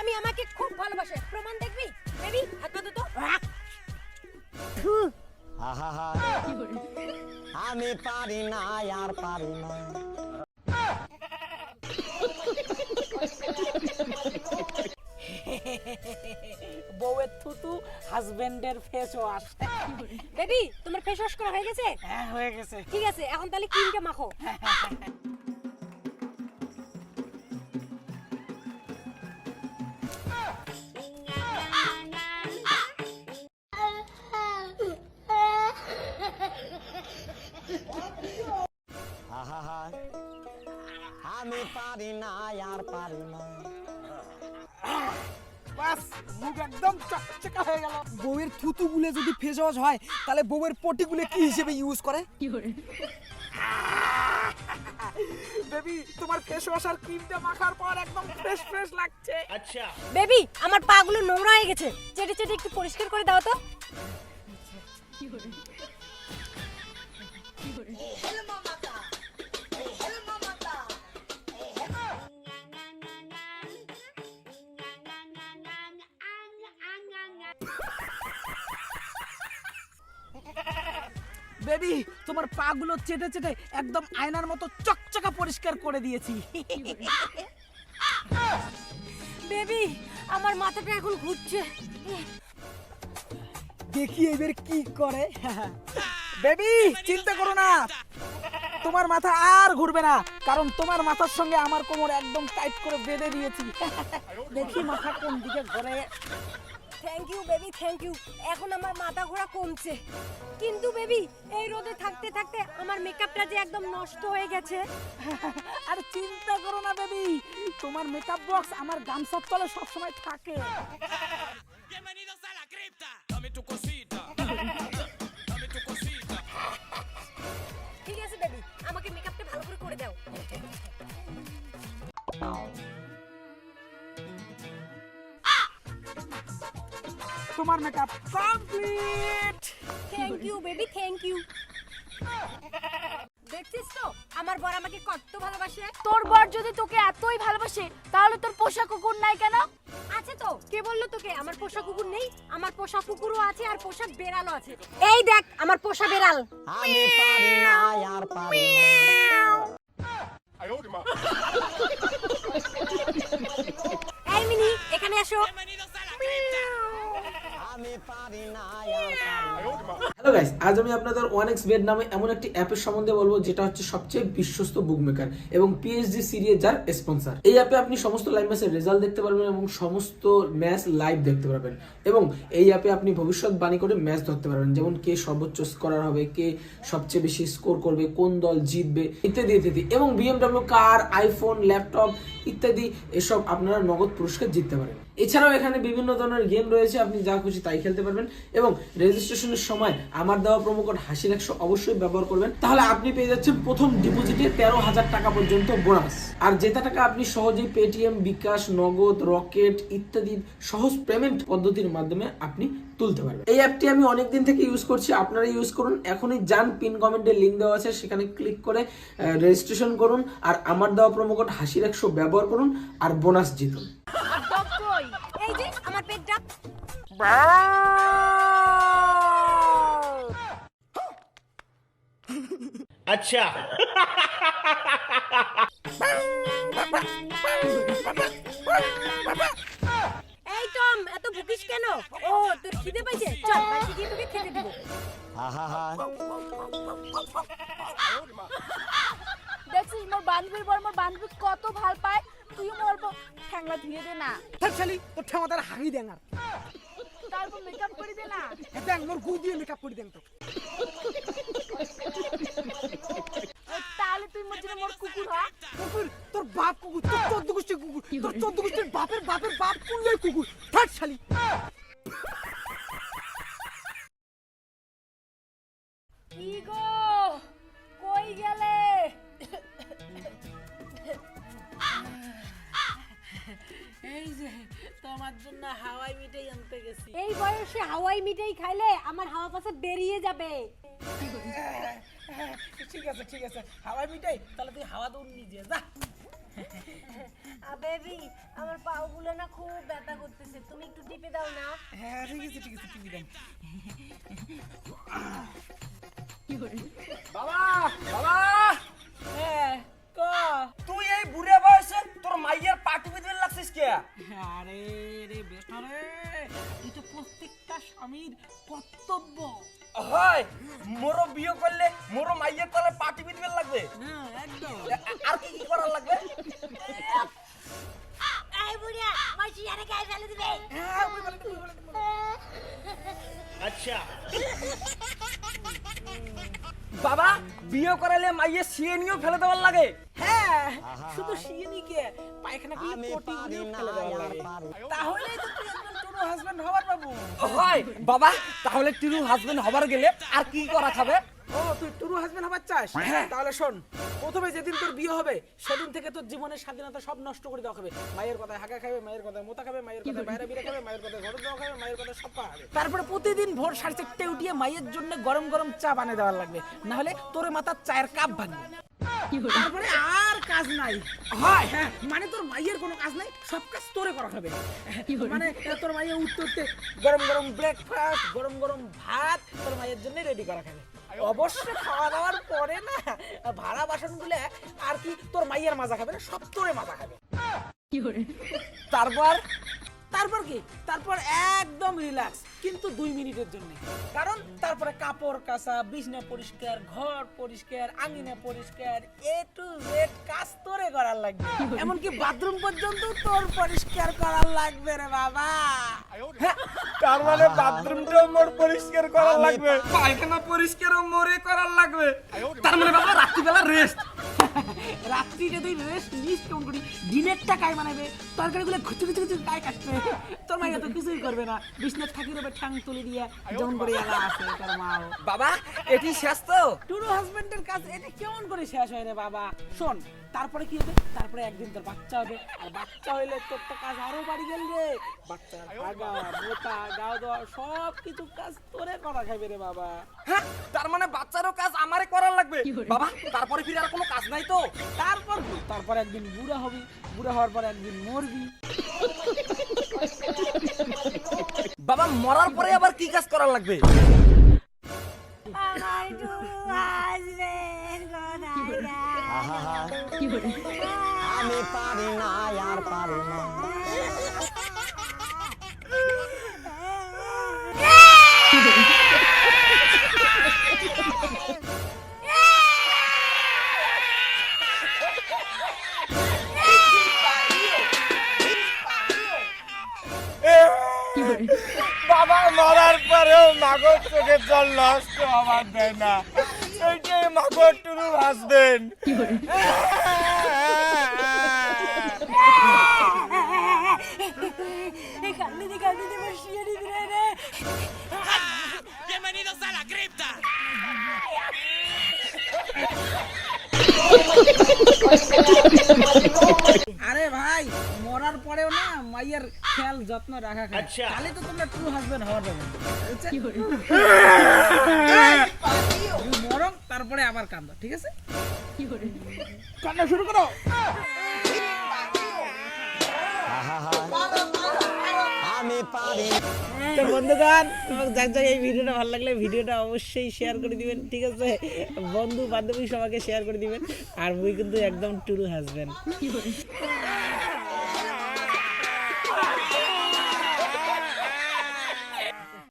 স্বামী আমাকে খুব ভালোবাসে। প্রমাণ দেখবি? বেবি হাত পাতো তো আমি পারি না আর পারি না। বউয়ের থুতু হাজবেন্ডের ফেস ওয়াশ বেবি তোমার ফেস ওয়াশ করা হয়ে গেছে? হ্যাঁ হয়ে গেছে। ঠিক আছে এখন তাহলে ক্রিমটা মাখো। আহা আমি পারি না আর পারি না। বাস মুখ একদম চকচকা হয়ে গেল। বউয়ের থুতু গুলে যদি ফেস ওয়াশ হয় তাহলে বউয়ের পটি গুলে কি হিসেবে ইউজ করে? বেবি তোমার ফেস ওয়াশ আর ক্রিমটা মাখার পর একদম ফ্রেশ ফ্রেশ লাগছে। বেবি আমার পাগুলো নোংরা হয়ে গেছে। চেটে চেটে একটু পরিষ্কার করে দাও তো। বেবি তোমার পা গুলো চেটে চেটে একদম আয়নার মতো চকচকা পরিষ্কার করে দিয়েছি। বেবি আমার মাথাটা এখন ঘুরছে। দেখি এবার কি করে। বেবি চিন্তা করো না। তোমার মাথা আর ঘুরবে না কারণ তোমার মাথার সঙ্গে আমার কোমর একদম টাইট করে বেঁধে দিয়েছি। দেখি মাথা কোন দিকে ঘুরে। Thank you baby thank you এখন আমার মাথা ঘোরা কমছে। কিন্তু বেবি এই রোদে থাকতে থাকতে আমার মেকআপটা যে একদম নষ্ট হয়ে গেছে। আর চিন্তা করো না বেবি তোমার মেকআপ বক্স আমার গামছার তলে সবসময় থাকে। তোমার makeup complete thank you baby thank you দেখছিস তো? আমার বর আমাকে কত ভালোবাসে। তোর বর যদি তোকে এতই ভালোবাসে তাহলে তোর পোষা কুকুর নাই কেন? আছে তো। কে বলল তোকে? আমার পোষা কুকুর নেই আমার পোষা কুকুরও আছে আর পোষা বেড়ালও আছে। এই দেখ আমার পোষা বেড়াল। আমি পারি না আর পারি এই মিনি এখানে আসো হ্যালো গাইস আজ আমি আপনাদের ওয়ানএক্স বেড নামে এমন একটি অ্যাপের সম্বন্ধে বলব, যেটা হচ্ছে সবচেয়ে বিশ্বস্ত বুক মেকার এবং পিএইচডি সিরিজ যার স্পন্সর এই অ্যাপে আপনি সমস্ত লাইভ ম্যাচের রেজাল্ট দেখতে পারবেন এবং সমস্ত ম্যাচ লাইভ দেখতে পারবেন। এবং এই অ্যাপে আপনি ভবিষ্যৎবাণী করে ম্যাচ ধরতে পারবেন, যেমন কে সর্বোচ্চ স্কোরার হবে, কে সবচেয়ে বেশি স্কোর করবে, কোন দল জিতবে, ইত্যাদি ইত্যাদি। এবং বিএমডব্লিউ কার আইফোন ল্যাপটপ ইত্যাদি, এসব আপনারা নগদ পুরস্কার জিততে পারেন। এছাড়াও এখানে বিভিন্ন ধরনের গেম রয়েছে, আপনি যা খুশি তাই খেলতে পারবেন। এবং রেজিস্ট্রেশনের সময় আমার দেওয়া প্রোমো কোড হাসির একশো অবশ্যই ব্যবহার করবেন। তাহলে আপনি পেয়ে যাচ্ছেন প্রথম ডিপোজিটে তেরো হাজার টাকা পর্যন্ত বোনাস আর যেটা টাকা আপনি সহজেই পেটিএম বিকাশ নগদ রকেট ইত্যাদি সহজ পেমেন্ট পদ্ধতির মাধ্যমে আপনি তুলতে পারবেন। এই অ্যাপটি আমি অনেকদিন থেকে ইউজ করছি আপনারা ইউজ করুন। এখনই যান পিন কমেন্টে লিঙ্ক দেওয়া আছে, সেখানে ক্লিক করে রেজিস্ট্রেশন করুন। আর আমার দেওয়া প্রোমো কোড হাসির একশো ব্যবহার করুন, আর বোনাস জিতুন। আচ্ছা এই টম এত ভুকিস কেন? ও তোর খিদে পাইছে? চল বাড়িতে গিয়ে তোকে খেতে দেব। দেখছিস মোর বান্ধবীর বর মোর বান্ধবী কত ভালো পায়? তুই মোর ঠ্যাংলা ধুয়ে দে না। থাক শালি তোর ঠ্যাংলা তার হাগি দেন তারপর মেকআপ করে দে দেখ মোর গু দিয়ে মেকআপ করে দেন তো। তাহলে তুই মোর জন্য মোর কুকুর হ। কুকুর তোর বাপ কুকুর তোর চোদ্দ গোষ্ঠীর কুকুর তোর চোদ্দ গোষ্ঠীর বাপের বাপের বাপ কুল্লাই কুকুর? থাক শালি। তোমার জন্য হাওয়াই মিঠাই আনতে গেছি। এই বয়সে হাওয়াই মিঠাই খাইলে আমার হাওয়া পাশে বেরিয়ে যাবে। ঠিক আছে ঠিক আছে। হাওয়াই মিঠাই তাহলে তুই হাওয়া দৌড় নিজে যা। বেবি আমার পাগুলো না খুব ব্যথা করতেছে। তুমি একটু টিপে দাও না। হ্যাঁ ঠিক আছে ঠিক আছে টিভি দেন বাবা বাবা হয় মোরো বিয়ে করলে মোরো মাইয়ের তলে পাটি বিদবেন লাগবে। নিয়েও ফেলে দেওয়ার লাগে। হ্যাঁ শুধু পায়খানা ফেলে দেওয়ার লাগে। তো তুই একজন হাজবেন্ড হবার বাবু। হয় বাবা তাহলে টিরু হাজবেন্ড হবার গেলে আর কি করা খাবে? ও তুই টুরু হাজবেন্ড হবার চাস? তাহলে শোন প্রথমে যেদিন তোর বিয়ে হবে সেদিন থেকে তোর জীবনের স্বাধীনতা সব নষ্ট করে দেওয়া হবে। মায়ের কথায় হাগা খাবে মায়ের কথায় মোতা খাবে মায়ের কথায় বাইরে বিরে খাবে মায়ের ঘরে দেওয়া খাবে মায়ের কথায় সব খাবে তারপরে প্রতিদিন ভোর সাড়ে চারটে উঠিয়ে মায়ের জন্য গরম গরম চা বানিয়ে দেওয়ার লাগবে। না হলে তোর মাথার চায়ের কাপ ভাঙবে তারপরে আর কাজ নাই। হয়। হ্যাঁ মানে তোর মাইয়ের কোনো কাজ নাই সব কাজ তোরে করা হবে। মানে তোর মাইয়ে উঠতে উঠতে গরম গরম ব্রেকফাস্ট গরম গরম ভাত তোর মায়ের জন্য রেডি করা খাবে। অবশ্য খাওয়া দাওয়ার পরে না ভাড়া বাসনগুলো আর কি তোর মাইয়ার মাজা খাবে না সব তোরে মাজা খাবে। তারপর তারপর কি? তারপর একদম রিল্যাক্স কিন্তু দুই মিনিটের জন্য। কারণ তারপরে কাপড় কাচা বিছনা পরিষ্কার ঘর পরিষ্কার আঙিনা পরিষ্কার এ টু জেড কাজ তোরে করার লাগবে। এমনকি বাথরুম পর্যন্ত তোর পরিষ্কার করার লাগবে রে বাবা। হ্যাঁ, তার মানে বাথরুমটাও মোর পরিষ্কার করার লাগবে। পায়খানা পরিষ্কারও মোরে করার লাগবে। তার মানে বাবা রাত্রিবেলা রেস্ট রেস্ট নিস কেমন করি? বানাবে? তরকারিগুলো খুচু খুচু খুচু গায়ে কাটবে? তোর মাইয়া তো কিছুই করবে না। বিষ্ণের থাকি রবে ঠ্যাং তুলে দিয়ে যেমন করে এলা আছে তোর মাও বাবা এটি শেষ তো? টুরু হাজবেন্ডের কাজ এটা কেমন করে শেষ হয় রে বাবা? শোন তারপরে কি হবে? তারপরে একদিন তোর বাচ্চা হবে। আর বাচ্চা হইলে তোর তো কাজ আরও বাড়ি গেল রে। বাচ্চা আগা মোটা গাও দেওয়া সব কিছু কাজ তোরে করা খাইবে রে বাবা। হ্যাঁ তার মানে বাচ্চারও কাজ আমারে করার লাগবে। বাবা তারপরে ফিরে আর কোনো কাজ নাই। তো। তারপর তারপর একদিন বুড়া হবি বুড়া হওয়ার পর একদিন মরবি। বাবা মরার পরে আবার কি কাজ করার লাগবে? আমি পারি না আর পারি না। বাবা মরার পরেও মাগর চোখে জল নষ্ট হবার দেয় না। এইটাই মাগর টুরু হাসবেন মাইয়ের খেয়াল যত্ন রাখা খায়। তাহলে তো তোমরা ট্রু হাজবেন্ড হওয়ার পাবে মরম তারপরে আবার কান্দো ঠিক আছে? কান্না শুরু করো। আমি পারি। তো বন্ধুগণ তোমাকে যার যাক এই ভিডিওটা ভালো লাগলে ভিডিওটা অবশ্যই শেয়ার করে দিবেন ঠিক আছে? বন্ধু বান্ধবী সবাইকে শেয়ার করে দিবেন। আর মুই কিন্তু একদম টুরু হাজবেন্ড